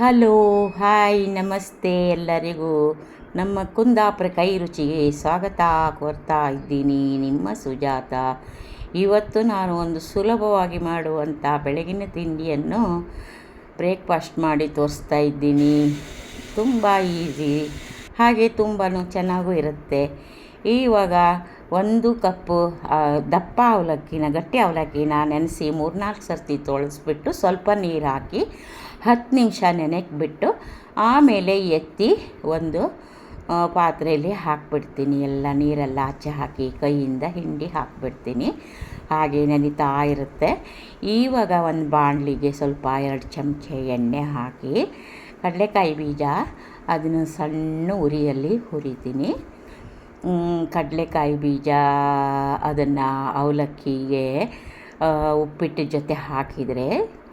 Hello, hi, ನಮಸ್ತೆ ಎಲ್ಲರಿಗೂ. ನಮ್ಮ ಕುಂದಾಪುರ ಕೈ ರುಚಿಗೆ ಸ್ವಾಗತ ಕೋರ್ತಾ ಇದ್ದೀನಿ ನಿಮ್ಮ ಸುಜಾತ. ಇವತ್ತು ನಾನು ಒಂದು ಸುಲಭವಾಗಿ ಮಾಡುವಂಥ ಬೆಳಗಿನ ತಿಂಡಿಯನ್ನು ಬ್ರೇಕ್ಫಾಸ್ಟ್ ಮಾಡಿ ತೋರಿಸ್ತಾ ಇದ್ದೀನಿ. ತುಂಬ ಈಸಿ, ಹಾಗೆ ತುಂಬಾ ಚೆನ್ನಾಗೂ ಇರುತ್ತೆ. ಇವಾಗ ಒಂದು ಕಪ್ಪು ದಪ್ಪ ಅವಲಕ್ಕಿನ, ಗಟ್ಟಿ ಅವಲಕ್ಕಿನ ನೆನೆಸಿ ಮೂರ್ನಾಲ್ಕು ಸರ್ತಿ ತೊಳೆಸ್ಬಿಟ್ಟು ಸ್ವಲ್ಪ ನೀರು ಹಾಕಿ ಹತ್ತು ನಿಮಿಷ ನೆನೆಗೆ ಬಿಟ್ಟು ಆಮೇಲೆ ಎತ್ತಿ ಒಂದು ಪಾತ್ರೆಯಲ್ಲಿ ಹಾಕ್ಬಿಡ್ತೀನಿ. ಎಲ್ಲ ನೀರೆಲ್ಲ ಆಚೆ ಹಾಕಿ, ಕೈಯಿಂದ ಹಿಂಡಿ ಹಾಕ್ಬಿಡ್ತೀನಿ. ಹಾಗೆ ನೆನಿತಾ ಇರುತ್ತೆ. ಈವಾಗ ಒಂದು ಬಾಣಲಿಗೆ ಸ್ವಲ್ಪ ಎರಡು ಚಮಚ ಎಣ್ಣೆ ಹಾಕಿ, ಕಡಲೆಕಾಯಿ ಬೀಜ, ಅದನ್ನು ಸಣ್ಣ ಉರಿಯಲ್ಲಿ ಹುರಿತೀನಿ. ಕಡಲೆಕಾಯಿ ಬೀಜ, ಅದನ್ನು ಅವಲಕ್ಕಿಗೆ ಉಪ್ಪಿಟ್ಟು ಜೊತೆ ಹಾಕಿದರೆ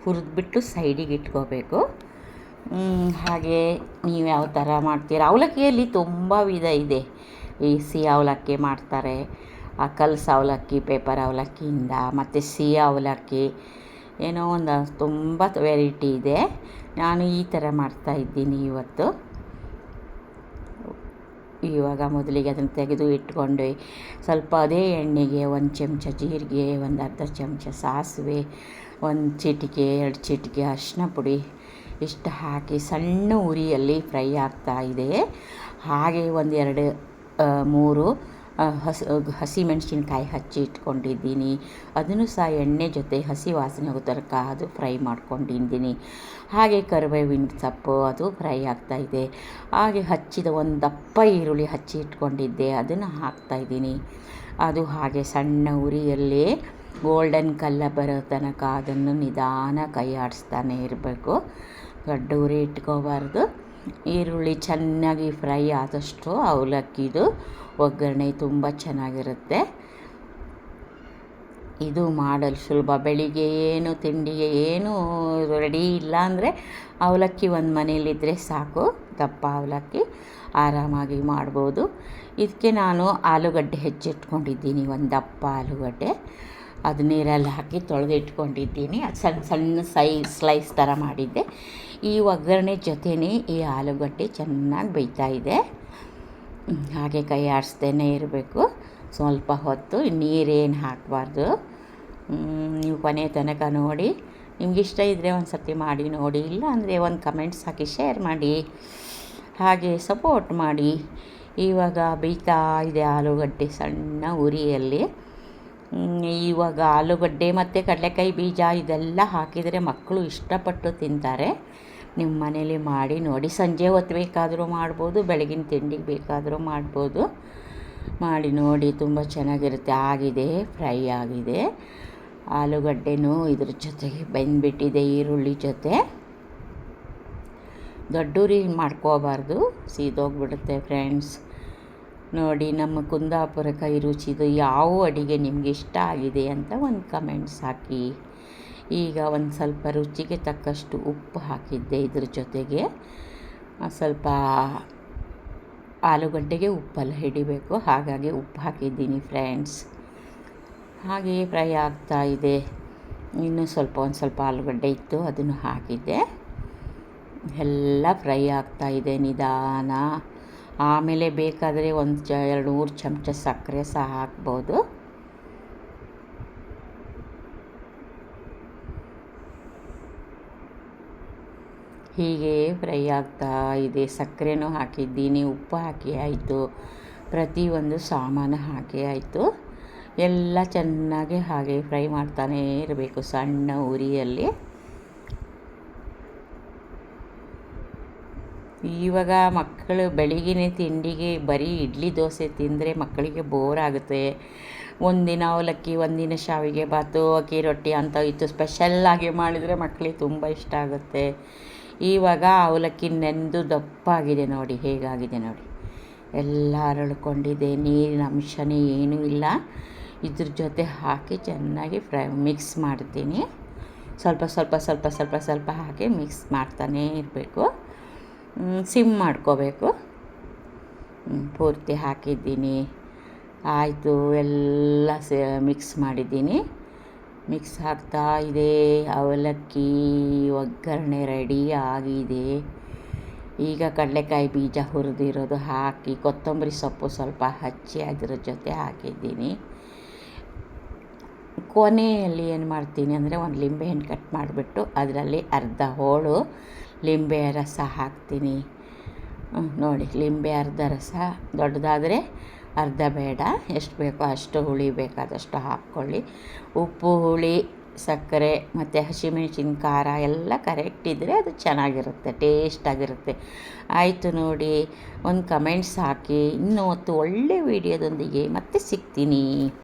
ಹುರಿದ್ಬಿಟ್ಟು ಸೈಡಿಗೆ ಇಟ್ಕೋಬೇಕು. ಹಾಗೆ ನೀವು ಯಾವ ಥರ ಮಾಡ್ತೀರ? ಅವಲಕ್ಕಿಯಲ್ಲಿ ತುಂಬ ವಿಧ ಇದೆ. ಈ ಸಿಹಿ ಅವಲಕ್ಕಿ ಮಾಡ್ತಾರೆ ಆ ಕಲ್ಸ ಅವಲಕ್ಕಿ, ಪೇಪರ್ ಅವಲಕ್ಕಿಯಿಂದ, ಮತ್ತು ಸಿಹಿ ಅವಲಕ್ಕಿ. ಏನೋ ಒಂದು ತುಂಬ ವೆರೈಟಿ ಇದೆ. ನಾನು ಈ ಥರ ಮಾಡ್ತಾಯಿದ್ದೀನಿ ಇವತ್ತು. ಇವಾಗ ಮೊದಲಿಗೆ ಅದನ್ನು ತೆಗೆದು ಇಟ್ಕೊಂಡು. ಸ್ವಲ್ಪ ಅದೇ ಎಣ್ಣೆಗೆ ಒಂದು ಚಮಚ ಜೀರಿಗೆ, ಒಂದು ಅರ್ಧ ಚಮಚ ಸಾಸಿವೆ, ಒಂದು ಚಿಟಿಕೆ, ಎರಡು ಚಿಟಿಕೆ ಅರಿಶಿನ ಪುಡಿ ಇಷ್ಟು ಹಾಕಿ ಸಣ್ಣ ಉರಿಯಲ್ಲಿ ಫ್ರೈ ಆಗ್ತಾ ಇದೆ. ಹಾಗೆ ಒಂದೆರಡು ಮೂರು ಹಸಿ ಮೆಣಸಿನಕಾಯಿ ಹಚ್ಚಿ ಇಟ್ಕೊಂಡಿದ್ದೀನಿ. ಅದನ್ನು ಸಹ ಎಣ್ಣೆ ಜೊತೆ ಹಸಿ ವಾಸನೆ ಹೋಗೋ ಅದು ಫ್ರೈ ಮಾಡ್ಕೊಂಡಿದ್ದೀನಿ. ಹಾಗೆ ಕರಿಬೇವಿನ ಸೊಪ್ಪು ಅದು ಫ್ರೈ ಆಗ್ತಾ ಇದೆ. ಹಾಗೆ ಹಚ್ಚಿದ ಒಂದು ದಪ್ಪ ಈರುಳ್ಳಿ ಹಚ್ಚಿ ಇಟ್ಕೊಂಡಿದ್ದೆ. ಅದನ್ನು ಹಾಕ್ತಾಯಿದ್ದೀನಿ ಅದು ಹಾಗೆ ಸಣ್ಣ ಉರಿಯಲ್ಲಿ ಗೋಲ್ಡನ್ ಕಲ್ಲ ಬರೋ ತನಕ ಅದನ್ನು ನಿಧಾನ ಕೈ ಆಡಿಸ್ತಾನೆ ಇರಬೇಕು. ದೊಡ್ಡ ಉರಿ ಇಟ್ಕೋಬಾರ್ದು. ಈರುಳ್ಳಿ ಚೆನ್ನಾಗಿ ಫ್ರೈ ಆದಷ್ಟು ಅವಲಕ್ಕಿದು. ಒಗ್ಗರಣೆ ತುಂಬ ಚೆನ್ನಾಗಿರುತ್ತೆ. ಇದು ಮಾಡಲು ಸುಲಭ. ಬೆಳಿಗ್ಗೆ ಏನು, ತಿಂಡಿಗೆ ಏನು ರೆಡಿ ಇಲ್ಲ ಅಂದರೆ ಅವಲಕ್ಕಿ ಒಂದು ಮನೇಲಿದ್ದರೆ ಸಾಕು. ದಪ್ಪ ಅವಲಕ್ಕಿ ಆರಾಮಾಗಿ ಮಾಡ್ಬೋದು. ಇದಕ್ಕೆ ನಾನು ಆಲೂಗಡ್ಡೆ ಹೆಚ್ಚಿಟ್ಕೊಂಡಿದ್ದೀನಿ, ಒಂದು ದಪ್ಪ ಆಲೂಗಡ್ಡೆ. ಅದು ನೀರಲ್ಲಿ ಹಾಕಿ ತೊಳೆದಿಟ್ಕೊಂಡಿದ್ದೀನಿ. ಅದು ಸಣ್ಣ ಸಣ್ಣ ಸೈ ಸ್ಲೈಸ್ ಥರ ಮಾಡಿದ್ದೆ. ಈ ಒಗ್ಗರಣೆ ಜೊತೆನೇ ಈ ಆಲೂಗಡ್ಡೆ ಚೆನ್ನಾಗಿ ಬೇಯ್ತಾ ಇದೆ. ಹಾಗೆ ಕೈ ಆಡಿಸ್ದೇನೆ ಇರಬೇಕು. ಸ್ವಲ್ಪ ಹೊತ್ತು, ನೀರೇನು ಹಾಕಬಾರ್ದು. ನೀವು ಕೊನೆ ತನಕ ನೋಡಿ. ನಿಮ್ಗೆ ಇಷ್ಟ ಇದ್ದರೆ ಒಂದು ಸರ್ತಿ ಮಾಡಿ ನೋಡಿ. ಇಲ್ಲ ಅಂದರೆ ಒಂದು ಕಮೆಂಟ್ಸ್ ಹಾಕಿ ಶೇರ್ ಮಾಡಿ. ಹಾಗೆ ಸಪೋರ್ಟ್ ಮಾಡಿ. ಇವಾಗ ಬೇಯ್ತಾ ಇದೆ ಆಲೂಗಡ್ಡೆ ಸಣ್ಣ ಉರಿಯಲ್ಲಿ. ಇವಾಗ ಆಲೂಗಡ್ಡೆ ಮತ್ತು ಕಡಲೆಕಾಯಿ ಬೀಜ ಇದೆಲ್ಲ ಹಾಕಿದರೆ ಮಕ್ಕಳು ಇಷ್ಟಪಟ್ಟು ತಿಂತಾರೆ. ನಿಮ್ಮ ಮನೇಲಿ ಮಾಡಿ ನೋಡಿ. ಸಂಜೆ ಹೊತ್ತು ಬೇಕಾದರೂ ಮಾಡ್ಬೋದು, ಬೆಳಗಿನ ತಿಂಡಿಗೆ ಬೇಕಾದರೂ ಮಾಡ್ಬೋದು. ಮಾಡಿ ನೋಡಿ, ತುಂಬ ಚೆನ್ನಾಗಿರುತ್ತೆ. ಆಗಿದೆ, ಫ್ರೈ ಆಗಿದೆ. ಆಲೂಗಡ್ಡೆನೂ ಇದ್ರ ಜೊತೆಗೆ ಬೆಂದ್ಬಿಟ್ಟಿದೆ, ಈರುಳ್ಳಿ ಜೊತೆ. ದೊಡ್ಡೂರಿ ಮಾಡ್ಕೋಬಾರ್ದು, ಸೀದೋಗ್ಬಿಡುತ್ತೆ ಫ್ರೆಂಡ್ಸ್. ನೋಡಿ, ನಮ್ಮ ಕುಂದಾಪುರ ಕೈ ರುಚಿದು ಯಾವ ಅಡಿಗೆ ನಿಮಗೆ ಇಷ್ಟ ಆಗಿದೆ ಅಂತ ಒಂದು ಕಮೆಂಟ್ಸ್ ಹಾಕಿ. ಈಗ ಒಂದು ಸ್ವಲ್ಪ ರುಚಿಗೆ ತಕ್ಕಷ್ಟು ಉಪ್ಪು ಹಾಕಿದ್ದೆ ಇದ್ರ ಜೊತೆಗೆ. ಸ್ವಲ್ಪ ಆಲೂಗಡ್ಡೆಗೆ ಉಪ್ಪೆಲ್ಲ ಹಿಡಿಬೇಕು. ಹಾಗಾಗಿ ಉಪ್ಪು ಹಾಕಿದ್ದೀನಿ ಫ್ರೆಂಡ್ಸ್. ಹಾಗೆಯೇ ಫ್ರೈ ಆಗ್ತಾ ಇದೆ. ಇನ್ನೂ ಸ್ವಲ್ಪ ಒಂದು ಸ್ವಲ್ಪ ಆಲೂಗಡ್ಡೆ ಇತ್ತು, ಅದನ್ನು ಹಾಕಿದ್ದೆ. ಎಲ್ಲ ಫ್ರೈ ಆಗ್ತಾ ಇದೆ ನಿಧಾನ. ಆಮೇಲೆ ಬೇಕಾದರೆ ಒಂದು ಚ, ಎರಡು ಮೂರು ಚಮಚ ಸಕ್ಕರೆ ಸಹ ಹಾಕ್ಬೋದು. ಹೀಗೆ ಫ್ರೈ ಆಗ್ತಾ ಇದೆ. ಸಕ್ಕರೆನೂ ಹಾಕಿದ್ದೀನಿ ಉಪ್ಪು ಹಾಕಿ ಆಯಿತು. ಪ್ರತಿಯೊಂದು ಸಾಮಾನು ಹಾಕಿ ಆಯಿತು. ಎಲ್ಲ ಚೆನ್ನಾಗಿ ಹಾಗೆ ಫ್ರೈ ಮಾಡ್ತಾನೇ ಇರಬೇಕು ಸಣ್ಣ ಉರಿಯಲ್ಲಿ. ಇವಾಗ ಮಕ್ಕಳು ಬೆಳಿಗ್ಗೆ ತಿಂಡಿಗೆ ಬರೀ ಇಡ್ಲಿ ದೋಸೆ ತಿಂದರೆ ಮಕ್ಕಳಿಗೆ ಬೋರ್ ಆಗುತ್ತೆ. ಒಂದಿನ ಅವಲಕ್ಕಿ, ಒಂದಿನ ಶಾವಿಗೆ ಬಾತು, ಅಕ್ಕಿ ರೊಟ್ಟಿ ಅಂತ ಇತ್ತು. ಸ್ಪೆಷಲ್ಲಾಗಿ ಮಾಡಿದರೆ ಮಕ್ಕಳಿಗೆ ತುಂಬ ಇಷ್ಟ ಆಗುತ್ತೆ. ಇವಾಗ ಅವಲಕ್ಕಿ ನೆಂದು ದಪ್ಪಾಗಿದೆ ನೋಡಿ, ಹೇಗಾಗಿದೆ ನೋಡಿ. ಎಲ್ಲ ಅರಳ್ಕೊಂಡಿದೆ, ನೀರಿನ ಅಂಶನೇ ಏನೂ ಇಲ್ಲ. ಇದ್ರ ಜೊತೆ ಹಾಕಿ ಚೆನ್ನಾಗಿ ಫ್ರೈ, ಮಿಕ್ಸ್ ಮಾಡ್ತೀನಿ. ಸ್ವಲ್ಪ ಸ್ವಲ್ಪ ಸ್ವಲ್ಪ ಸ್ವಲ್ಪ ಸ್ವಲ್ಪ ಹಾಕಿ ಮಿಕ್ಸ್ ಮಾಡ್ತಾನೇ ಇರಬೇಕು. ಸಿಮ್ ಮಾಡ್ಕೋಬೇಕು. ಪೂರ್ತಿ ಹಾಕಿದ್ದೀನಿ. ಆಯಿತು, ಎಲ್ಲ ಮಿಕ್ಸ್ ಮಾಡಿದ್ದೀನಿ. ಮಿಕ್ಸ್ ಆಗ್ತಾ ಇದೆ. ಅವಲಕ್ಕಿ ಒಗ್ಗರಣೆ ರೆಡಿ ಆಗಿದೆ ಈಗ ಕಡಲೆಕಾಯಿ ಬೀಜ ಹುರಿದಿರೋದು ಹಾಕಿ, ಕೊತ್ತಂಬರಿ ಸೊಪ್ಪು ಸ್ವಲ್ಪ ಹಚ್ಚಿ ಅದರ ಜೊತೆ ಹಾಕಿದ್ದೀನಿ. ಕೊನೆಯಲ್ಲಿ ಏನು ಮಾಡ್ತೀನಿ ಅಂದರೆ ಒಂದು ಲಿಂಬೆಹಣ್ಣು ಕಟ್ ಮಾಡಿಬಿಟ್ಟು ಅದರಲ್ಲಿ ಅರ್ಧ ಹೋಳು ಲಿಂಬೆ ರಸ ಹಾಕ್ತೀನಿ. ನೋಡಿ, ಲಿಂಬೆ ಅರ್ಧ ರಸ ದೊಡ್ಡದಾದರೆ ಅರ್ಧ ಬೇಡ, ಎಷ್ಟು ಬೇಕೋ ಅಷ್ಟು ಹುಳಿ ಬೇಕಾದಷ್ಟು ಹಾಕ್ಕೊಳ್ಳಿ. ಉಪ್ಪು, ಹುಳಿ, ಸಕ್ಕರೆ ಮತ್ತು ಹಸಿಮೆಣಸಿನ ಖಾರ ಎಲ್ಲ ಕರೆಕ್ಟ್ ಇದ್ದರೆ ಅದು ಚೆನ್ನಾಗಿರುತ್ತೆ ಟೇಸ್ಟಾಗಿರುತ್ತೆ ಆಯಿತು ನೋಡಿ, ಒಂದು ಕಮೆಂಟ್ಸ್ ಹಾಕಿ, ಇನ್ನೂ ಹೊತ್ತು ಒಳ್ಳೆ ವೀಡಿಯೋದೊಂದಿಗೆ ಮತ್ತೆ ಸಿಗ್ತೀನಿ.